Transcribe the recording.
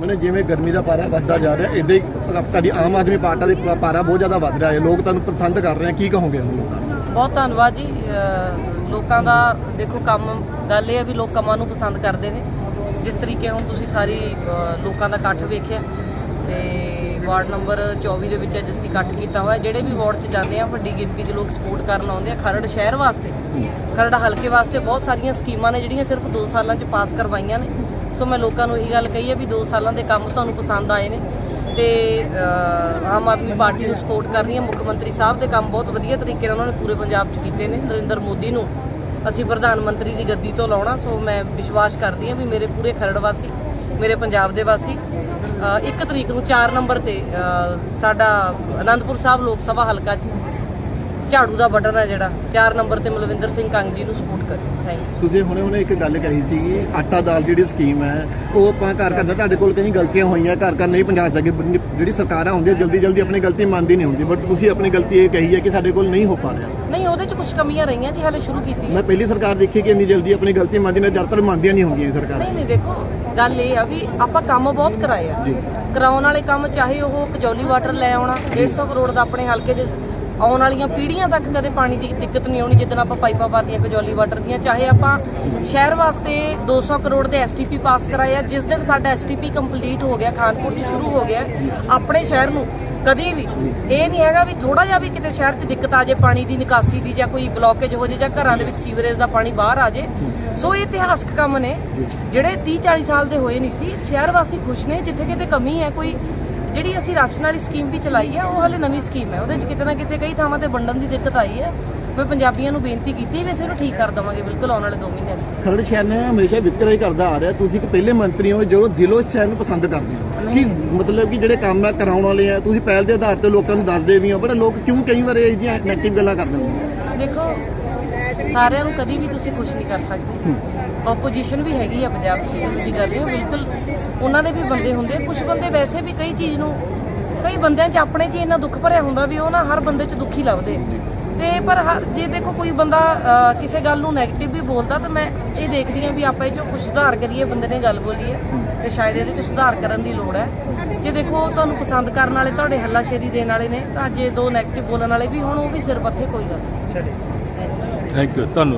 ਮੈਨੂੰ ਜਿਵੇਂ ਗਰਮੀ ਦਾ ਪਾਰਾ ਵੱਧਦਾ ਜਾ ਰਿਹਾ ਇਦਾਂ ਹੀ ਤੁਹਾਡੀ ਆਮ ਆਦਮੀ ਪਾਰਟੀ ਦਾ ਪਾਰਾ ਬਹੁਤ ਜ਼ਿਆਦਾ ਵੱਧ ਰਿਹਾ ਹੈ। ਲੋਕ ਤੁਹਾਨੂੰ ਪਸੰਦ ਕਰ ਰਹੇ ਆ। ਕੀ ਕਹੋਗੇ ਹੁਣ ਲੋਕਾਂ ਨੂੰ? ਬਹੁਤ ਧੰਨਵਾਦ ਜੀ। ਅਹ ਲੋਕਾਂ ਦਾ ਦੇਖੋ ਕੰਮ ਗੱਲ ਇਹ ਹੈ ਵੀ ਲੋਕ ਕੰਮਾਂ ਨੂੰ ਪਸੰਦ ਕਰਦੇ ਨੇ। ਜਿਸ ਤਰੀਕੇ ਹੁਣ ਤੁਸੀਂ ਸਾਰੀ ਅਹ ਲੋਕਾਂ ਦਾ ਇਕੱਠ ਵੇਖਿਆ ਤੇ ਵਾਰਡ ਨੰਬਰ 24 ਦੇ ਵਿੱਚ ਅੱਜ ਅਸੀਂ ਇਕੱਠ ਕੀਤਾ ਹੋਇਆ। ਜਿਹੜੇ ਵੀ ਵਾਰਡ 'ਚ ਜਾਂਦੇ ਆ ਵੱਡੀ ਗਿਣਤੀ 'ਚ ਲੋਕ ਸਪੋਰਟ ਕਰਨ ਆਉਂਦੇ ਆ ਖਰੜ ਸ਼ਹਿਰ ਵਾਸਤੇ। ਖਰੜ ਹਲਕੇ ਵਾਸਤੇ ਬਹੁਤ ਸਾਰੀਆਂ ਸਕੀਮਾਂ ਨੇ ਜਿਹੜੀਆਂ ਸਿਰਫ 2 ਸਾਲਾਂ 'ਚ ਪਾਸ ਕਰਵਾਈਆਂ ਨੇ। ਸੋ ਮੈਂ ਲੋਕਾਂ ਨੂੰ ਇਹੀ ਗੱਲ ਕਹੀ ਹੈ ਵੀ 2 ਸਾਲਾਂ ਦੇ ਕੰਮ ਤੁਹਾਨੂੰ ਪਸੰਦ ਆਏ ਨੇ ਤੇ ਆਮ ਆਦਮੀ ਪਾਰਟੀ ਨੂੰ ਸਪੋਰਟ ਕਰ ਰਹੀ ਹਾਂ। ਮੁੱਖ ਮੰਤਰੀ ਸਾਹਿਬ ਦੇ ਕੰਮ ਬਹੁਤ ਵਧੀਆ ਤਰੀਕੇ ਨਾਲ ਉਹਨਾਂ ਨੇ ਪੂਰੇ ਪੰਜਾਬ 'ਚ ਕੀਤੇ ਨੇ। ਨਰਿੰਦਰ ਮੋਦੀ ਨੂੰ ਅਸੀਂ ਪ੍ਰਧਾਨ ਮੰਤਰੀ ਦੀ ਗੱਦੀ ਤੋਂ ਲਾਉਣਾ, ਸੋ ਮੈਂ ਵਿਸ਼ਵਾਸ ਕਰਦੀ ਹਾਂ ਵੀ ਮੇਰੇ ਪੂਰੇ ਖਰੜ ਵਾਸੀ, ਮੇਰੇ ਪੰਜਾਬ ਦੇ ਵਾਸੀ ਇੱਕ ਤਰੀਕ ਨੂੰ 4 ਨੰਬਰ ਤੇ ਸਾਡਾ ਅਨੰਦਪੁਰ ਸਾਹਿਬ ਲੋਕ ਸਭਾ ਹਲਕਾ 'ਚ ਝਾੜੂ ਦਾ ਬਟਨ ਹੈ ਜਿਹੜਾ 4 ਨੰਬਰ ਤੇ ਮਲਵਿੰਦਰ ਸਿੰਘ ਕੰਗ ਜੀ ਨੂੰ ਸਪੋਰਟ ਕਰੀ ਥੈਂਕ ਯੂ ਤੁਸੀਂ ਹੁਣੇ ਹੁਣੇ ਇੱਕ ਗੱਲ ਕਹੀ ਸੀਗੀ ਆਟਾ ਦਾਲ ਜਿਹੜੀ ਸਕੀਮ ਹੈ ਉਹ ਆਪਾਂ ਘਰ ਘਰ ਦਾ ਤੁਹਾਡੇ ਕੋਲ ਕਈ ਗਲਤੀਆਂ ਹੋਈਆਂ ਘਰ ਘਰ ਨਹੀਂ ਪਹੁੰਚਾ ਸਕੇ ਜਿਹੜੀ ਸਰਕਾਰਾਂ ਹੁੰਦੀਆਂ ਜਲਦੀ ਜਲਦੀ ਆਪਣੀ ਗਲਤੀ ਮੰਨਦੀ ਨਹੀਂ ਹੁੰਦੀ ਬਟ ਤੁਸੀਂ ਆਪਣੀ ਗਲਤੀ ਇਹ ਕਹੀ ਹੈ ਕਿ ਸਾਡੇ ਕੋਲ ਨਹੀਂ ਹੋ ਪਾ ਰਿਹਾ। ਨਹੀਂ ਉਹਦੇ 'ਚ ਕੁਝ ਕਮੀਆਂ ਰਹੀਆਂ ਜੀ ਹਾਲੇ ਸ਼ੁਰੂ ਕੀਤੀ ਹੈ। ਮੈਂ ਪਹਿਲੀ ਸਰਕਾਰ ਦੇਖੀ ਕਿ ਇੰਨੀ ਜਲਦੀ ਆਪਣੀ ਗਲਤੀ ਮੰਨਦੀ ਨੇ ਜ਼ਿਆਦਾਤਰ ਮੰਨਦੀਆਂ ਨਹੀਂ ਹੁੰਦੀਆਂ ਸਰਕਾਰਾਂ। ਨਹੀਂ ਨਹੀਂ ਦੇਖੋ ਗੱਲ ਇਹ ਆ ਵੀ ਆਪਾਂ ਕੰਮ ਬਹੁਤ ਕਰਾਏ ਆ। ਕਰਾਉਣ ਵਾਲੇ ਕੰਮ ਚਾਹੇ ਉਹ ਕਜੌਲੀ ਵਾਟਰ ਲੈ ਆਉਣਾ 150 ਕਰੋੜ ਦਾ ਆਪਣੇ ਹਲਕੇ 'ਚ ਆਉਣ ਵਾਲੀਆਂ ਪੀੜ੍ਹੀਆਂ ਤੱਕ ਕਦੇ ਪਾਣੀ ਦੀ ਦਿੱਕਤ ਨਹੀਂ ਆਉਣੀ, ਜਿੱਦਣ ਆਪਾਂ ਪਾਈਪਾਂ ਪਾਤੀਆਂ ਕਜੌਲੀ ਵਾਟਰ ਦੀਆਂ, ਚਾਹੇ ਆਪਾਂ ਸ਼ਹਿਰ ਵਾਸਤੇ 200 ਕਰੋੜ ਦੇ ਐਸਟੀਪੀ ਪਾਸ ਕਰਾਏ ਆ ਜਿਸ ਦਿਨ ਸਾਡਾ ਐਸਟੀਪੀ ਕੰਪਲੀਟ ਹੋ ਗਿਆ, ਖਾਨਪੁਰ 'ਚ ਸ਼ੁਰੂ ਹੋ ਗਿਆ, ਆਪਣੇ ਸ਼ਹਿਰ ਨੂੰ ਕਦੀ ਵੀ। ਇਹ ਨਹੀਂ ਹੈਗਾ ਵੀ ਥੋੜਾ ਜਿਹਾ ਵੀ ਕਿਤੇ ਸ਼ਹਿਰ 'ਚ ਦਿੱਕਤ ਆ ਜੇ, ਪਾਣੀ ਦੀ ਨਿਕਾਸੀ ਦੀ ਜਾਂ ਕੋਈ ਬਲੌਕੇਜ ਹੋ ਜੇ ਜਾਂ ਘਰਾਂ ਦੇ ਵਿੱਚ ਸੀਵਰੇਜ ਦਾ ਪਾਣੀ ਬਾਹਰ ਆ ਜੇ। ਸੋ ਇਹ ਇਤਿਹਾਸਕ ਕੰਮ ਨੇ, ਜਿਹੜੇ 30 40 ਸਾਲ ਦੇ ਹੋਏ ਨਹੀਂ ਸੀ। ਸ਼ਹਿਰ ਵਾਸੀ ਖੁਸ਼ ਨੇ, ਜਿੱਥੇ ਕਿਤੇ ਕਮੀ ਹੈ, ਕੋਈ ਜਿਹੜੀ ਅਸੀਂ ਰਾਸ਼ਨ ਵਾਲੀ ਸਕੀਮ ਵੀ ਚਲਾਈ ਹੈ ਉਹ ਹਲੇ ਨਵੀਂ ਸਕੀਮ ਹੈ ਉਹਦੇ 'ਚ ਕਿਤੇ ਨਾ ਕਿਤੇ ਕਈ ਥਾਵਾਂ ਤੇ ਵੰਡਣ ਦੀ ਦਿੱਕਤ ਆਈ ਹੈ ਮੈਂ ਪੰਜਾਬੀਆਂ ਨੂੰ ਬੇਨਤੀ ਕੀਤੀ ਵੀ ਅਸੀਂ ਇਹਨੂੰ ਠੀਕ ਕਰ ਦਵਾਂਗੇ ਬਿਲਕੁਲ ਆਉਣ ਵਾਲੇ 2 ਮਹੀਨਿਆਂ 'ਚ। ਖਰੜ ਸ਼ਹਿਰ ਨੇ ਹਮੇਸ਼ਾ ਵਿਤਕਰਾ ਹੀ ਕਰਦਾ ਆ ਰਿਹਾ। ਤੁਸੀਂ ਇੱਕ ਪਹਿਲੇ ਮੰਤਰੀ ਹੋ ਜੋ ਦਿਲੋਂ ਸ਼ਹਿਰ ਨੂੰ ਪਸੰਦ ਕਰਦੇ ਹੋ। ਕੀ ਮਤਲਬ ਕਿ ਜਿਹੜੇ ਕੰਮ ਆ ਕਰਾਉਣ ਵਾਲੇ ਆ ਤੁਸੀਂ ਪਹਿਲ ਦੇ ਆਧਾਰ ਤੇ ਲੋਕਾਂ ਨੂੰ ਦੱਸਦੇ ਵੀ ਹੋ ਬਟ ਲੋਕ ਕਿਉਂ ਕਈ ਵਾਰ ਇਹ ਜਿਹੀਆਂ ਨੈਗੇਟਿਵ ਗੱਲਾਂ ਕਰ ਦਿੰਦੇ ਆ? ਦੇਖੋ ਸਾਰਿਆਂ ਨੂੰ ਕਦੀ ਵੀ ਤੁਸੀਂ ਖੁਸ਼ ਨਹੀਂ ਕਰ ਸਕਦੇ। ਆਪੋਜੀਸ਼ਨ ਵੀ ਹੈਗੀ ਆ ਪੰਜਾਬ 'ਚ ਇਹੋ ਗੱਲ ਨਹੀਂ ਉਹ ਬਿਲਕੁਲ। ਉਹਨਾਂ ਦੇ ਵੀ ਬੰਦੇ ਹੁੰਦੇ ਆ। ਕੁਝ ਬੰਦੇ ਵੈਸੇ ਵੀ ਕਈ ਚੀਜ਼ ਨੂੰ, ਕਈ ਬੰਦਿਆਂ 'ਚ ਆਪਣੇ 'ਚ ਇੰਨਾ ਦੁੱਖ ਭਰਿਆ ਹੁੰਦਾ ਵੀ ਉਹ ਨਾ ਹਰ ਬੰਦੇ 'ਚ ਦੁਖੀ ਲੱਭਦੇ। ਤੇ ਪਰ ਜੇ ਦੇਖੋ ਕੋਈ ਬੰਦਾ ਕਿਸੇ ਗੱਲ ਨੂੰ 네ਗੇਟਿਵ ਵੀ ਬੋਲਦਾ ਤਾਂ ਮੈਂ ਇਹ ਦੇਖਦੀ ਆ ਵੀ ਆਪਾਂ ਇਹ 'ਚੋਂ ਕੁਝ ਸੁਧਾਰ ਕਰੀਏ, ਬੰਦੇ ਨੇ ਗੱਲ ਬੋਲੀ ਹੈ ਤੇ ਸ਼ਾਇਦ ਇਹਦੇ 'ਚ ਸੁਧਾਰ ਕਰਨ ਦੀ ਲੋੜ ਹੈ। ਜੇ ਦੇਖੋ ਤੁਹਾਨੂੰ ਪਸੰਦ ਕਰਨ ਵਾਲੇ ਤੁਹਾਡੇ ਹੱਲਾਸ਼ੇਰੀ ਦੇਣ ਵਾਲੇ ਨੇ, ਤਾਂ ਜੇ ਦੋ 네ਗੇਟਿਵ ਬੋਲਣ ਵਾਲੇ ਵੀ ਹੁਣ, ਉਹ ਵੀ ਸਿਰ ਪੱਥੇ ਕੋਈ ਗੱਲ ਨਹੀਂ। ਥੈਂਕ ਯੂ ਤੁਹਾਨੂੰ